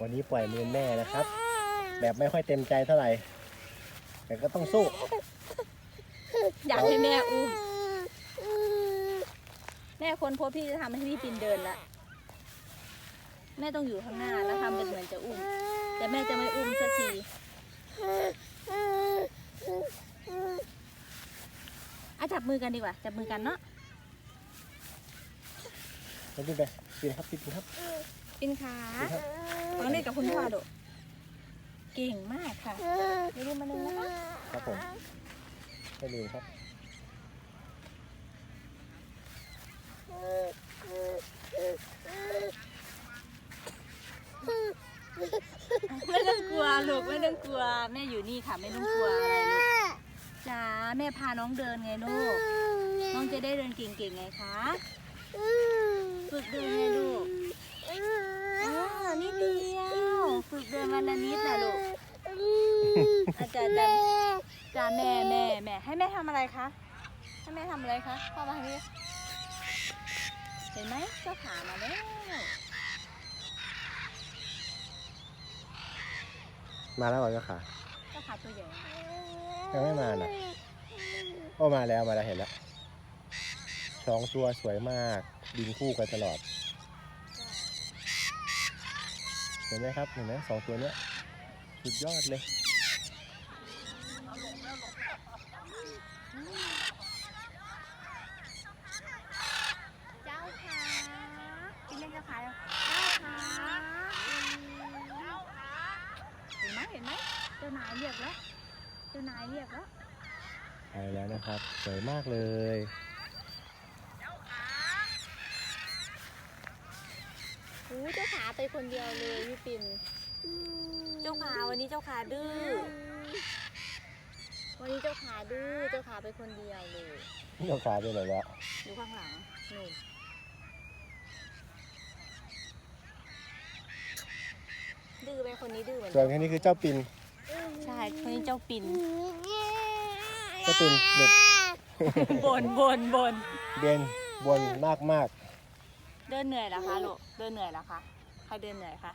วันนี้ปล่อยมือแม่นะครับ แบบไม่ค่อยเต็มใจเท่าไหร่ แต่ก็ต้องสู้ อยากให้แม่อุ้ม แม่คนพบพี่จะทำให้พี่ปินเดินละ แม่ต้องอยู่ข้างหน้าแล้วทำเป็นเหมือนจะอุ้ม แต่แม่จะไม่อุ้มสักที อะจับมือกันดีกว่า จับมือกันเนาะแล้วขึ้นไปปีนครับปีนครับปินขาปีนครับฟังเล่นกับคุณพ่อดูเก่งมากค่ะเดี๋ยวดูมาหนึ่งนะคะครับผมไม่ลืมครับไม่ต้องกลัวลูกไม่ต้องกลัวแม่อยู่นี่ค่ะ ไม่ต้องกลัวอะไรลูกจ้า แม่พาน้องเดินไงลูก น้องจะได้เดินเก่งๆไงคะ ฝึกเดินไงลูกอ๋อนิดเดียว ฝึกเดินวันละนิดนะลูกอาจารย์จ้าแม่แม่แม่ให้แม่ทำอะไรคะ ให้แม่ทำอะไรคะเข้ามาทางนี้เห็นไหมเจ้าขามาแล้ว มาแล้วเหรอเจ้าขาเจ้าขาตัวใหญ่ยังไม่มาน่ะ โอ้มาแล้วมาแล้วเห็นแล้วสองตัวสวยมากบินคู่กันตลอด เห็นไหมครับเห็นไหมสองตัวเนี้ยสุดยอดเลยเจ้าขากินเล่นเจ้าขาเจ้าขาเห็นไหมเห็นไหมเจ้านายเรียกแล้วเจ้านายเรียกแล้ว ไปแล้วนะครับ สวยมากเลยโอ้เจ้าขาไปคนเดียวเลยพี่ปินเจ้าขาวันนี้เจ้าขาดื้อ วันนี้เจ้าขาดื้อ เจ้าขาไปคนเดียวเลยเจ้าขาไปไหนแล้วดูข้างหลังนู่นดื้อไปคนนี้ดื้อเหมือนส่วกันนแค่นี้คือเจ้าปินใช่คนนี้เจ้าปินเจ้าปินหลุดบนบนบนเบนบนมากมาก เดินเหนื่อยเหรอคะลูก เดินเหนื่อยเหรอคะ ใครเดินเหนื่อยคะ